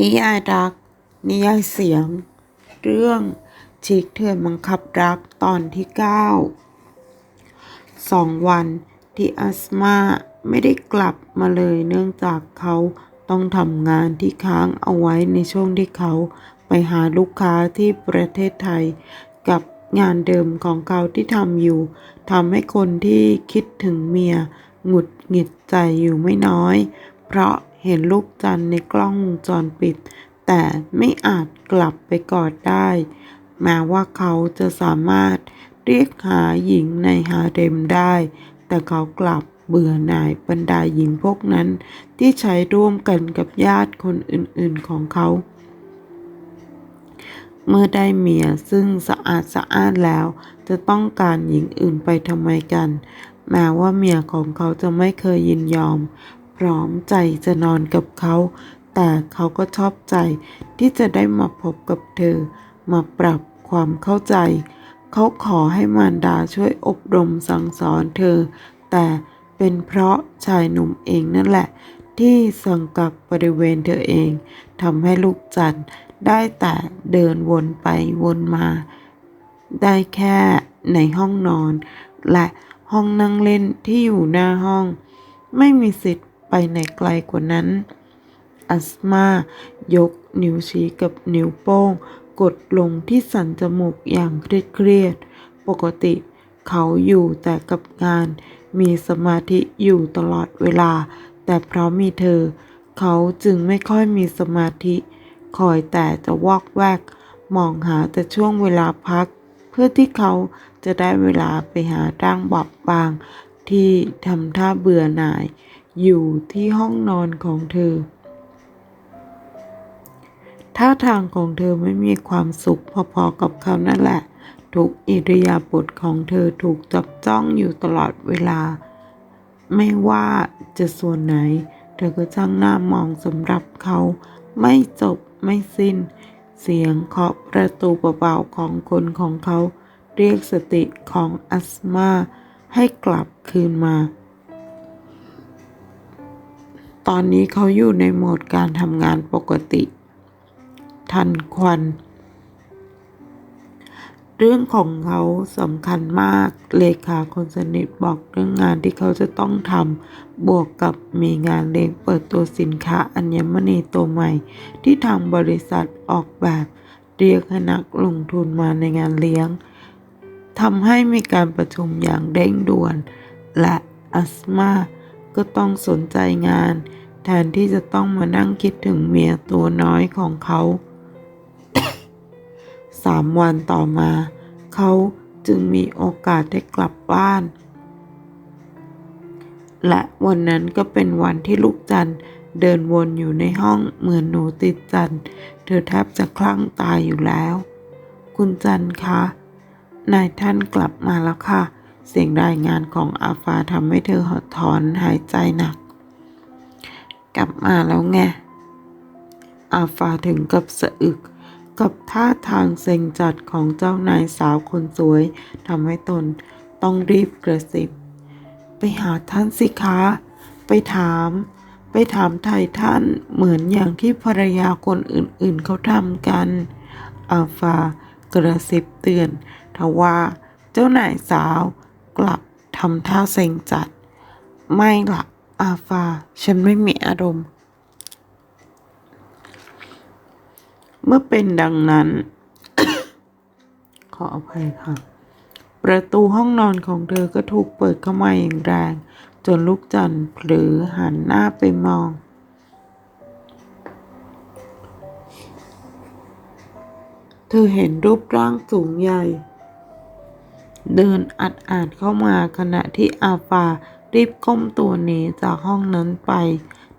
นิยายรัก นิยายเสียง เรื่องชิคเถื่อนบังคับรักตอนที่ 9 สองวันที่อัสมาไม่ได้กลับมาเลยเนื่องจากเขาต้องทำงานที่ค้างเอาไว้ในช่วงที่เขาไปหาลูกค้าที่ประเทศไทย กับงานเดิมของเขาที่ทำอยู่ทำให้คนที่คิดถึงเมียหงุดหงิดใจอยู่ไม่น้อย เพราะ เห็นลูกจันในกล้องวงจรปิด แต่ไม่อาจกลับไปกอดได้ แม้ว่าเขาจะสามารถเรียกหาหญิงในฮาเร็มได้ แต่เขากลับเบื่อหน่ายบรรดาหญิงพวกนั้น ที่ใช้ร่วมกันกับญาติคนอื่นๆของเขา เมื่อได้เมียซึ่งสะอาดสะอ้านแล้ว จะต้องการหญิงอื่นไปทำไมกัน แม้ว่าเมียของเขาจะไม่เคยยินยอม พร้อมใจจะนอนกับเขา แต่เขาก็ชอบใจที่จะได้มาพบกับเธอ มาปรับความเข้าใจ เขาขอให้มารดาช่วยอบรมสั่งสอนเธอ แต่เป็นเพราะชายหนุ่มเองนั่นแหละ ที่สังกักบริเวณเธอเองทำให้ลูกจันได้แต่เดินวนไปวนมา ได้แค่ในห้องนอน และห้องนั่งเล่นที่อยู่หน้าห้อง ไม่มีสิทธิ์ ไปไหนไกลกว่านั้น อัสมายกนิ้วชี้กับนิ้วโป้ง กดลงที่สันจมูกอย่างเครียดๆ ปกติเขาอยู่แต่กับงาน มีสมาธิอยู่ตลอดเวลา แต่เพราะมีเธอ เขาจึงไม่ค่อยมีสมาธิ คอยแต่จะวอกแวก มองหาแต่ช่วงเวลาพัก เพื่อที่เขาจะได้เวลาไปหาร่างบอบบางที่ทำท่าเบื่อหน่าย อยู่ที่ห้องนอนของเธอ ท่าทางของเธอไม่มีความสุขพอๆกับเขานั่นแหละ ทุกอิริยาบถของเธอถูกจับจ้องอยู่ตลอดเวลา ไม่ว่าจะส่วนไหน เธอก็ช่างหน้ามองสำหรับเขา ไม่จบไม่สิ้น เสียงเคาะประตูเบาๆของคนของเขา เรียกสติของอัสมาให้กลับคืนมา ตอนนี้เขาอยู่ในโหมดการทำงานปกติ ทันควัน เรื่องของเขาสำคัญมาก เลขาคนสนิทบอกเรื่องงานที่เขาจะต้องทำ บวกกับมีงานเลี้ยงเปิดตัวสินค้าอัญมณีตัวใหม่ ที่ทางบริษัทออกแบบเรียกนักลงทุนมาในงานเลี้ยงทำให้มีการประชุมอย่างเร่งด่วน และอัสมาก็ต้องสนใจงาน แทนที่จะต้องมานั่งคิดถึงเมียตัวน้อยของเขาสามวันต่อมา เขาจึงมีโอกาสได้กลับบ้าน และวันนั้นก็เป็นวันที่ลูกจันเดินวนอยู่ในห้องเหมือนหนูติดจันเธอแทบจะคลั่งตายอยู่แล้ว คุณจันคะ นายท่านกลับมาแล้วค่ะ เสียงรายงานของอาฟาทำให้เธอหดถอนหายใจหนัก กลับมาแล้วไง อาฟาถึงกับสะอึก กับท่าทางเซ็งจัดของเจ้านายสาวคนสวยทำให้ตนต้องรีบกระซิบ ไปหาท่านสิคะ ไปถาม ไปถามไทยท่านเหมือนอย่างที่ภรรยาคนอื่นๆเขาทำกัน อาฟากระซิบเตือนทว่าเจ้านายสาวกลับทำท่าเซ็งจัด ไม่ละ อาฟา ฉันไม่มีอารมณ์ เมื่อเป็นดังนั้น ขออภัยค่ะ ประตูห้องนอนของเธอก็ถูกเปิดเข้ามาอย่างแรง จนลูกจันทร์เผลอหันหน้าไปมอง เธอเห็นรูปร่างสูงใหญ่ เดินอัดอาดเข้ามาขณะที่อาฟา รีบก้มตัวหนีจากห้องนั้นไป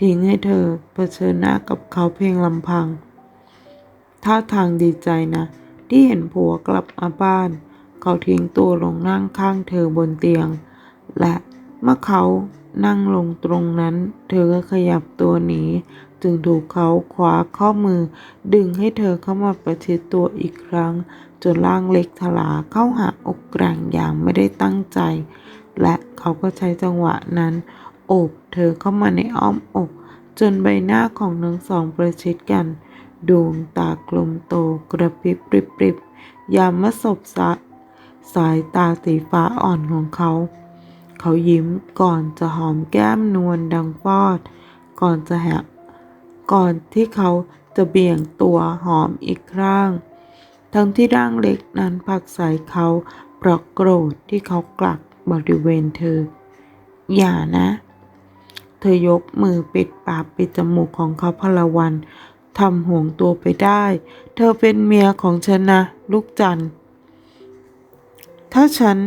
ทิ้งให้เธอเผชิญหน้ากับเขาเพียงลำพัง ท่าทางดีใจนะ ที่เห็นผัวกลับมาบ้าน เขาทิ้งตัวลงนั่งข้างเธอบนเตียง และเมื่อเขานั่งลงตรงนั้น เธอก็ขยับตัวหนี จึงถูกเขาคว้าข้อมือ ดึงให้เธอเข้ามาประชิดตัวอีกครั้ง จนร่างเล็กทลาเข้าหาอกแกร่งอย่างไม่ได้ตั้งใจ และเขาก็ใช้จังหวะนั้น โอบเธอเข้ามาในอ้อมอก จนใบหน้าของทั้งสองประชิดกัน ดวงตากลมโตกระพริบริบริบยามมาสบสะสายตาสีฟ้าอ่อนของเขา เขายิ้มก่อนจะหอมแก้มนวลดังฟอด ก่อนจะแหกก่อนที่เขาจะเบี่ยงตัวหอมอีกครั้งทั้งที่ร่างเล็กนั้นผลักใส่เขาเพราะโกรธที่เขากลัก บริเวณเธอ อย่านะ เธอยกมือปิดปากปิดจมูกของเขาพลวันทำห่วงตัวไปได้ เธอเป็นเมียของฉันนะ ลูกจัน ถ้าฉัน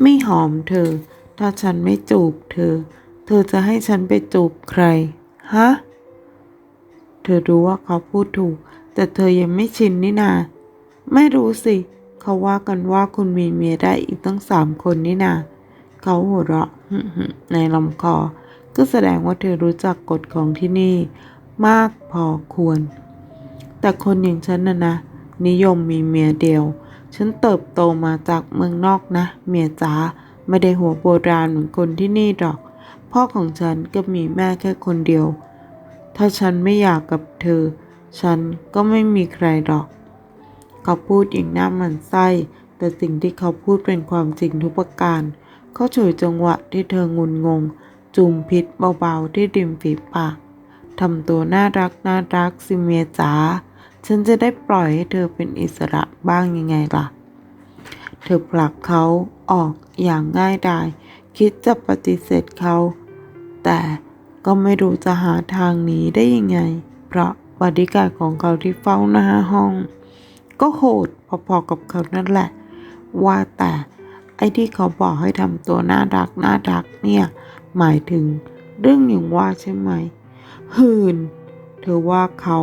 ไม่หอมเธอ ถ้าฉันไม่จูบเธอ เธอจะให้ฉันไปจูบใคร ฮะ เธอรู้ว่าเขาพูดถูก แต่เธอยังไม่ชินนี่นา ไม่รู้สิ เขาว่ากันว่าคุณมีเมียได้อีกตั้งสามคนนี่นาเขาหัวเราะในลำคอ ก็แสดงว่าเธอรู้จักกฎของที่นี่ มากพอควร แต่คนอย่างฉันน่ะนะ นิยมมีเมียเดียว ฉันเติบโตมาจากเมืองนอกนะ เมียจ๋าไม่ได้หัวโบราณเหมือนคนที่นี่หรอก พ่อของฉันก็มีแม่แค่คนเดียว ถ้าฉันไม่อยากกับเธอ ฉันก็ไม่มีใครหรอก เขาพูดอย่างหน้ามันไส้ แต่สิ่งที่เขาพูดเป็นความจริงทุกประการ เขาฉวยจังหวะที่เธองุนงง จุมพิษเบาๆที่ริมฝีปากทำตัวน่ารักน่ารักสิเมียจ๋าฉันจะได้ปล่อยให้เธอเป็นอิสระบ้างยังไงล่ะ เธอผลักเขาออกอย่างง่ายดาย คิดจะปฏิเสธเขา แต่ก็ไม่รู้จะหาทางหนีได้ยังไง เพราะบอดี้การ์ดของเขาที่เฝ้าหน้าห้อง ก็โหดพอๆกับเขานั่นแหละ ว่าแต่ไอ้ที่เขาบอกให้ทำตัวน่ารักน่ารักเนี่ย หมายถึงเรื่องอย่างว่าใช่ไหม หืน เธอว่าเขา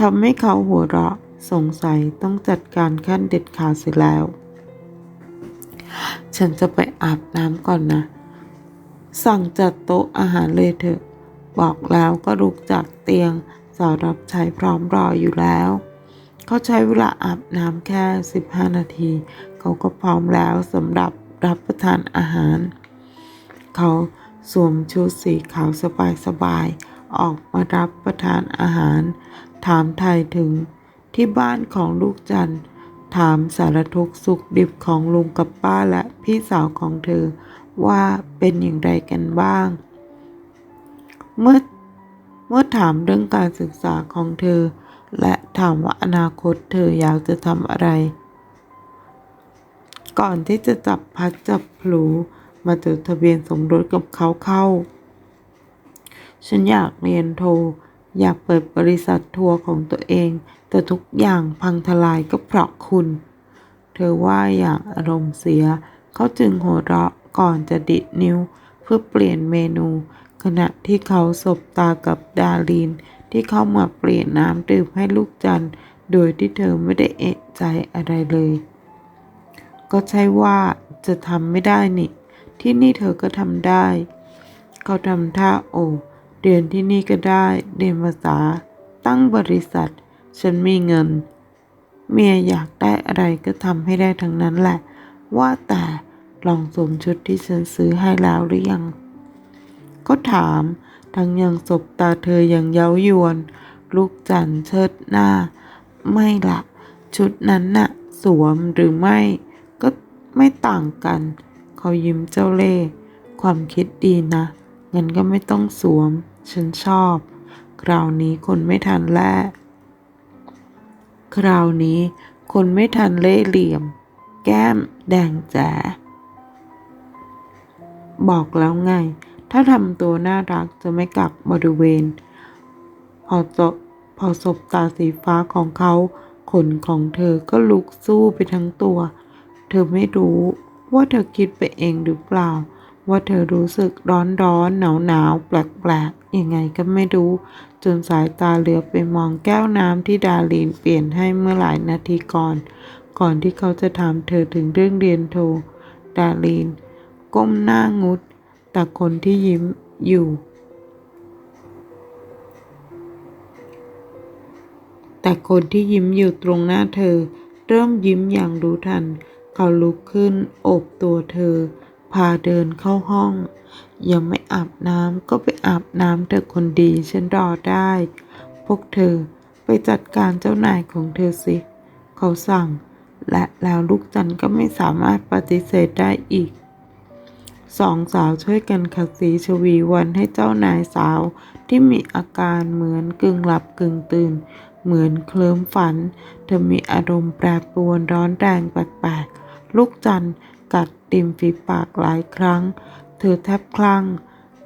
ทำให้เขาหัวเราะสงสัยต้องจัดการขั้นเด็ดขาดเสียแล้ว ฉันจะไปอาบน้ำก่อนนะ สั่งจัดโต๊ะอาหารเลยเถอะ บอกแล้วก็ลุกจากเตียงสาวรับใช้พร้อมรออยู่แล้ว เขาใช้เวลาอาบน้ำแค่ 15 นาที เขาก็พร้อมแล้วสำหรับรับประทานอาหาร เขาสวมชุดสีขาวสบายๆออกมารับประทานอาหาร ถามไทยถึงที่บ้านของลูกจันทร์ถามสารทุกสุขดิบของลุงกับป้าและพี่สาวของเธอว่าเป็นอย่างไรกันบ้าง เมื่อเมื่อถามเรื่องการศึกษาของเธอ และถามว่าอนาคตเธออยากจะทำอะไร ก่อนที่จะจับพัดจับพลูมาจดทะเบียนสมรสกับเขาเข้า ฉันอยากเรียนโท อยากเปิดบริษัททัวร์ของตัวเอง แต่ทุกอย่างพังทลายก็เพราะคุณ เธอว่าอย่างอารมณ์เสีย เขาจึงหัวเราะก่อนจะดิดนิ้ว เพื่อเปลี่ยนเมนู ขณะที่เขาสบตากับดาลีน ที่เข้ามาเปลี่ยนน้ำดื่มให้ลูกจันโดยที่เธอไม่ได้เอะใจอะไรเลย ก็ใช่ว่าจะทำไม่ได้นี่ ที่นี่เธอก็ทำได้ เขาทำท่าโอเรียนที่นี่ก็ได้ เรียนภาษา ตั้งบริษัท ฉันมีเงิน เมียอยากได้อะไรก็ทำให้ได้ทั้งนั้นแหละ ว่าแต่ลองสวมชุดที่ฉันซื้อให้แล้วหรือยัง ก็ถาม ทั้งยังสบตาเธออย่างเย้ายวน ลูกจันเชิดหน้า ไม่ละ ชุดนั้นน่ะ สวมหรือไม่ ก็ไม่ต่างกัน เขายิ้มเจ้าเล่ห์ความคิดดีนะงั้นก็ไม่ต้องสวม ฉันชอบ คราวนี้คนไม่ทันแล่คราวนี้คนไม่ทันเล่เหลี่ยม แก้มแดงแจ๋บอกแล้วไง ถ้าทำตัวน่ารักจะไม่กักบริเวณพอจบพอสบตาสีฟ้าของเขาขนของเธอก็ลุกสู้ไปทั้งตัว เธอไม่รู้ว่าเธอคิดไปเองหรือเปล่า ว่าเธอรู้สึกร้อนร้อนหนาวหนาวแปลกแปลกยังไงก็ไม่รู้ จนสายตาเหลือไปมองแก้วน้ำที่ดาลีนเปลี่ยนให้เมื่อหลายนาทีก่อน ก่อนที่เขาจะถามเธอถึงเรื่องเรียนโท ดาลีน ก้มหน้างุด แต่คนที่ยิ้มอยู่ แต่คนที่ยิ้มอยู่ตรงหน้าเธอ เริ่มยิ้มอย่างรู้ทัน เขาลุกขึ้นโอบตัวเธอ พาเดินเข้าห้อง ยังไม่อาบน้ำก็ไปอาบน้ำเถอคนดีฉันรอได้ พวกเธอไปจัดการเจ้านายของเธอสิ เขาสั่ง และแล้วลูกจันทร์ก็ไม่สามารถปฏิเสธได้อีก สองสาวช่วยกันขัดสีชวีวันให้เจ้านายสาวที่มีอาการเหมือนกึ่งหลับกึ่งตื่น เหมือนเคลิ้มฝัน เธอมีอารมณ์แปรปรวนร้อนแรงแปลกๆลูกจันกัดติมฝีปากหลายครั้ง เธอแทบคลั่ง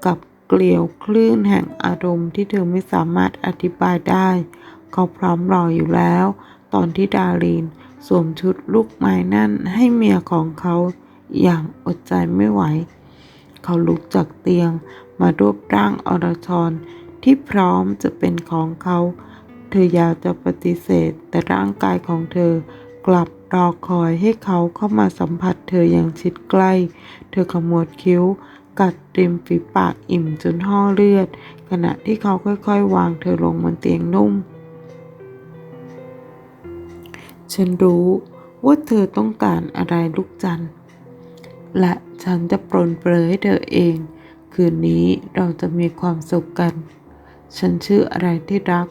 กับเกลียวคลื่นแห่งอารมณ์ที่เธอไม่สามารถอธิบายได้ เขาพร้อมรออยู่แล้ว ตอนที่ดาลีนสวมชุดลูกไม้นั่นให้เมียของเขา อย่างอดใจไม่ไหว เขาลุกจากเตียงมารวบร่างอรชรที่พร้อมจะเป็นของเขา เธออยากจะปฏิเสธ แต่ร่างกายของเธอกลับรอคอยให้เขาเข้ามาสัมผัสเธออย่างชิดใกล้ เธอขมวดคิ้ว กัดริมฝีปากอิ่มจนห่อเลือด ขณะที่เขาค่อยๆ วางเธอลงบนเตียงนุ่ม ฉันรู้ว่าเธอต้องการอะไรลูกจันทร์ และฉันจะปรนเปรยให้เธอเอง คืนนี้เราจะมีความสุขกัน ฉันชื่ออะไรที่รัก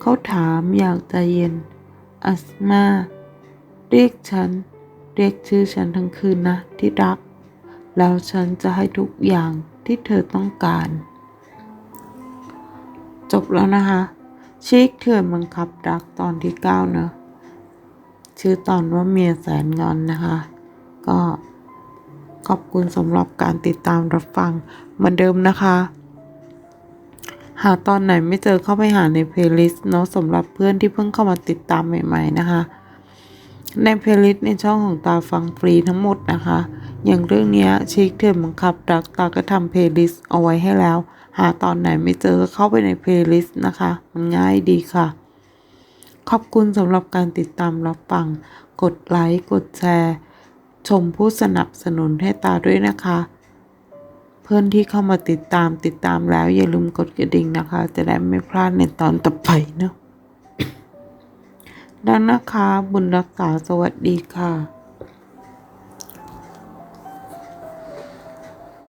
เขาถามอย่างใจเย็น อัสมา เรียกฉัน เรียกชื่อฉันทั้งคืนนะที่รัก แล้วฉันจะให้ทุกอย่างที่เธอต้องการ จบแล้วนะคะชิคเถื่อนบังคับรักตอนที่เก้าเนอะชื่อตอนว่าเมียแสนงอนนะคะ ก็ ขอบคุณสำหรับการติดตามรับฟังเหมือนเดิมนะคะ หากตอนไหนไม่เจอเข้าไปหาในเพลย์ลิสต์เนาะสำหรับเพื่อนที่เพิ่งเข้ามาติดตามใหม่ ๆ นะคะ ในเพลย์ลิสต์ในช่องของตาฟังฟรีทั้งหมดนะคะ อย่างเรื่องนี้ชิคเถื่อนบังคับรักตาก็ทำเพลย์ลิสต์เอาไว้ให้แล้ว หาตอนไหนไม่เจอก็เข้าไปในเพลย์ลิสต์นะคะ มันง่ายดีค่ะ ขอบคุณสำหรับการติดตามรับฟัง กดไลค์กดแชร์ ชมผู้สนับสนุนให้ตาด้วยนะคะ เพื่อนที่เข้ามาติดตามติดตามแล้ว อย่าลืมกดกระดิ่งนะคะ จะได้ไม่พลาดในตอนต่อไปเนาะดังนะคะ บุญรักษาสวัสดีค่ะ